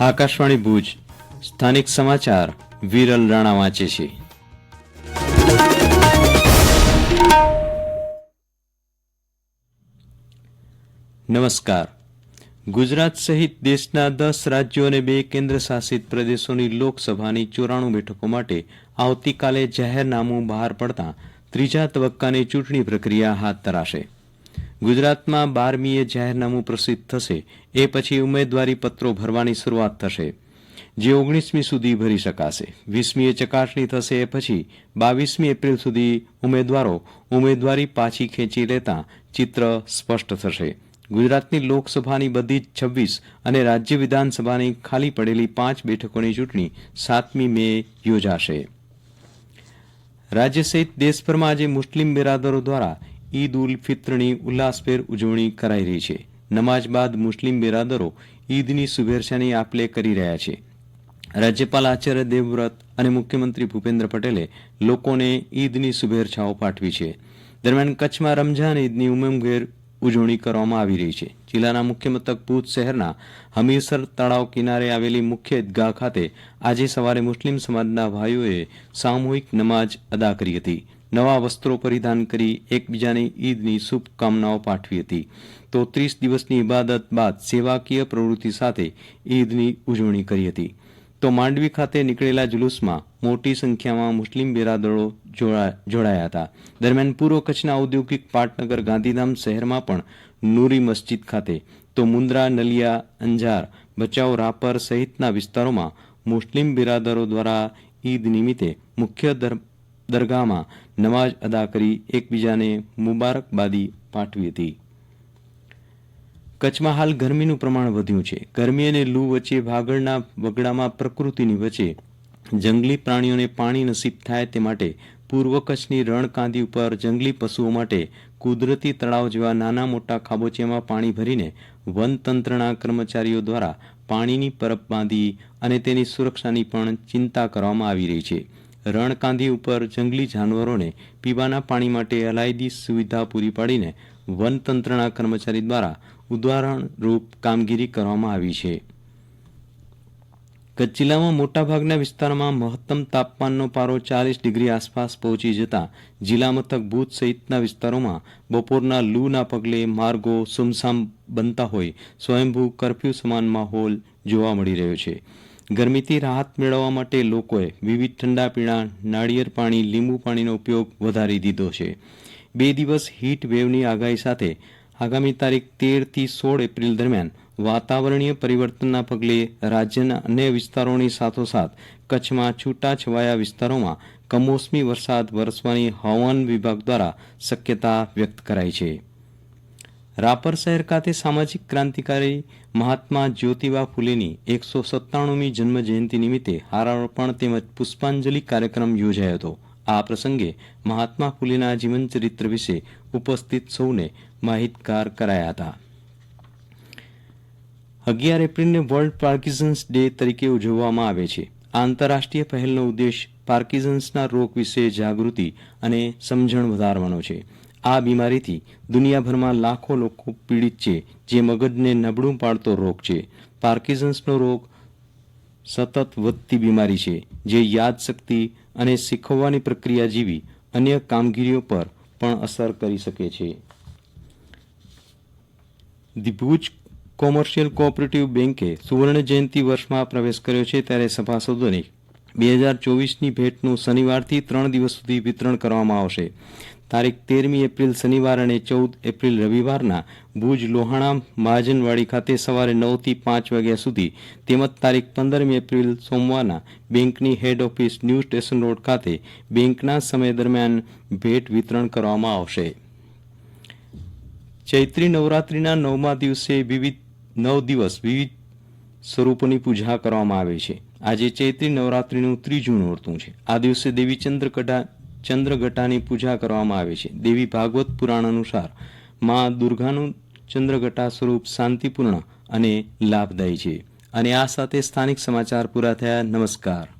આકાશવાણી ભુજ. સ્થાનિક સમાચાર, વિરલ રાણા વાંચે છે. નમસ્કાર. ગુજરાત સહિત દેશના દસ રાજ્યો અને બે કેન્દ્ર શાસિત પ્રદેશોની લોકસભાની ચોરાણું બેઠકો માટે આવતીકાલે જાહેરનામું બહાર પડતા ત્રીજા તબક્કાની ચૂંટણી પ્રક્રિયા હાથ ધરાશે. ગુજરાતમાં બારમીએ જાહેરનામું પ્રસિદ્ધ થશે, એ પછી ઉમેદવારી પત્રો ભરવાની શરૂઆત થશે. જે ઓગણીસમી સુધી ભરી શકાશે. વીસમીએ ચકાસણી થશે, એ પછી બાવીસમી એપ્રિલ સુધી ઉમેદવારો ઉમેદવારી પાછી ખેંચી લેતા ચિત્ર સ્પષ્ટ થશે. ગુજરાતની લોકસભાની બધી જ છવ્વીસ અને રાજ્ય વિધાનસભાની ખાલી પડેલી પાંચ બેઠકોની ચૂંટણી સાતમી મે યોજાશે. રાજ્ય સહિત દેશભરમાં આજે મુસ્લિમ બિરાદરો દ્વારા ઈદ ઉલ ફિત્રની ઉલ્લાસભેર ઉજવણી કરાઈ રહી છે. નમાજ બાદ મુસ્લિમ બિરાદરો ઈદની શુભેચ્છાની આપલે કરી રહ્યા છે. રાજ્યપાલ આચાર્ય દેવવ્રત અને મુખ્યમંત્રી ભૂપેન્દ્ર પટેલે લોકોને ઈદની શુભેચ્છાઓ પાઠવી છે. દરમિયાન કચ્છમાં રમઝાન ઈદની ઉમંગભેર ઉજવણી કરવામાં આવી રહી છે. જિલ્લાના મુખ્ય મથક ભુજ શહેરના હમીરસર તળાવ કિનારે આવેલી મુખ્ય ઈદગાહ ખાતે આજે સવારે મુસ્લિમ સમાજના ભાઈઓએ સામૂહિક નમાજ અદા કરી હતી. નવા વસ્ત્રો પરિધાન કરી એકબીજાને ઈદની શુભકામનાઓ પાઠવી હતી. તો ત્રીસ દિવસની ઇબાદત બાદ સેવાકીય પ્રવૃત્તિ સાથે ઈદની ઉજવણી કરી હતી. તો માંડવી ખાતે નીકળેલા જુલુસમાં મોટી સંખ્યામાં મુસ્લિમ બિરાદરો જોડા- જોડાયા હતા. દરમિયાન પૂર્વ કચ્છના ઔદ્યોગિક પાટનગર ગાંધીધામ શહેરમાં પણ નૂરી મસ્જિદ ખાતે, તો મુન્દ્રા, નલિયા, અંજાર, ભચાઉ, રાપર સહિતના વિસ્તારોમાં મુસ્લિમ બિરાદરો દ્વારા ઈદ નિમિત્તે મુખ્ય દરગાહમાં નમાજ અદા કરી એકબીજાને મુબારકબાદી પાઠવી હતી. કચ્છમાં હાલ ગરમીનું પ્રમાણ વધ્યું છે. ગરમી અને લૂ વચ્ચે ભાગળના વગડામાં પ્રકૃતિની વચ્ચે જંગલી પ્રાણીઓને પાણી નસીબ થાય તે માટે પૂર્વ કચ્છની રણકાંધી ઉપર જંગલી પશુઓ માટે કુદરતી તળાવ જેવા નાના મોટા ખાબોચિયામાં પાણી ભરીને વનતંત્રના કર્મચારીઓ દ્વારા પાણીની પરબ બાંધી અને તેની સુરક્ષાની પણ ચિંતા કરવામાં આવી રહી છે. રણકાંધી ઉપર જંગલી જાનવરોને પીવાના પાણી માટે અલાયદી સુવિધા પૂરી પાડીને વનતંત્રના કર્મચારી દ્વારા ઉદાહરણરૂપ કામગીરી કરવામાં આવી છે. કચ્છ જિલ્લામાં મોટાભાગના વિસ્તારમાં મહત્તમ તાપમાનનો પારો ચાલીસ ડિગ્રી આસપાસ પહોંચી જતા જિલ્લા મથક ભુજ સહિતના વિસ્તારોમાં બપોરના લૂના પગલે માર્ગો સુમસામ બનતા હોય સ્વયંભૂ કરફ્યુ સમાન માહોલ જોવા મળી રહ્યો છે. ગરમીથી રાહત મેળવવા માટે લોકોએ વિવિધ ઠંડા પીણા, નાળિયેર પાણી, લીંબુ પાણીનો ઉપયોગ વધારી દીધો છે. બે દિવસ હીટ વેવની આગાહી સાથે આગામી તારીખ તેરથી સોળ એપ્રિલ દરમિયાન વાતાવરણીય પરિવર્તનના પગલે રાજ્યના અન્ય વિસ્તારોની સાથોસાથ કચ્છમાં છૂટાછવાયા વિસ્તારોમાં કમોસમી વરસાદ વરસવાની હવામાન વિભાગ દ્વારા શક્યતા વ્યક્ત કરાઈ છે. રાપર શહેર ખાતે સામાજિક ક્રાંતિકારી મહાત્મા જ્યોતિબા ફૂલેની એકસો સત્તાણુમી જન્મજયંતિ નિમિત્તે હારારોપણ તેમજ પુષ્પાંજલિ કાર્યક્રમ યોજાયો હતો. આ પ્રસંગે મહાત્મા ફૂલેના જીવનચરિત્ર વિશે ઉપસ્થિત સૌને માહિતગાર કરાયા હતા. અગિયાર એપ્રિલને વર્લ્ડ પાર્કિન્સન્સ ડે તરીકે ઉજવવામાં આવે છે. આંતરરાષ્ટ્રીય પહેલનો ઉદ્દેશ પાર્કિન્સન્સના રોગ વિશે જાગૃતિ અને સમજણ વધારવાનો છે. આ બીમારીથી દુનિયાભરમાં લાખો લોકો પીડિત છે, જે મગજને નબળું પાડતો રોગ છે. પાર્કિન્સન્સનો રોગ સતત વધતી બીમારી છે, જે યાદશક્તિ અને શીખવવાની પ્રક્રિયા જેવી અન્ય કામગીરીઓ પર પણ અસર કરી શકે છે. ધી ભુજ કોમર્શિયલ કોઓપરેટિવ બેન્કે સુવર્ણ જયંતિ વર્ષમાં પ્રવેશ કર્યો છે ત્યારે સભાસદોને બે હજાર ચોવીસની ભેટનું શનિવારથી ત્રણ દિવસ સુધી વિતરણ કરવામાં આવશે. તારીખ તેરમી એપ્રિલ શનિવાર અને ચૌદ એપ્રિલ રવિવારના ભુજ લોહાણા મહાજનવાડી ખાતે સવારે નવથી પાંચ વાગ્યા સુધી તેમજ તારીખ પંદરમી એપ્રિલ સોમવારના બેંકની head office new station road ખાતે બેંકના સમય દરમિયાન ભેટ વિતરણ કરવામાં આવશે. ચૈત્રી નવરાત્રીના નવમા દિવસે વિવિધ નવ દિવસ વિવિધ સ્વરૂપોની પૂજા કરવામાં આવે છે. આજે ચૈત્રી નવરાત્રીનું ત્રીજું નોરતું છે. આ દિવસે દેવી ચંદ્રકટા ચંદ્રઘટાની પૂજા કરવામાં આવે છે. દેવી ભાગવત પુરાણ અનુસાર મા દુર્ગાનું ચંદ્રઘટા સ્વરૂપ શાંતિપૂર્ણ અને લાભદાયી છે. અને આ સાથે સ્થાનિક સમાચાર પૂરા થયા. નમસ્કાર.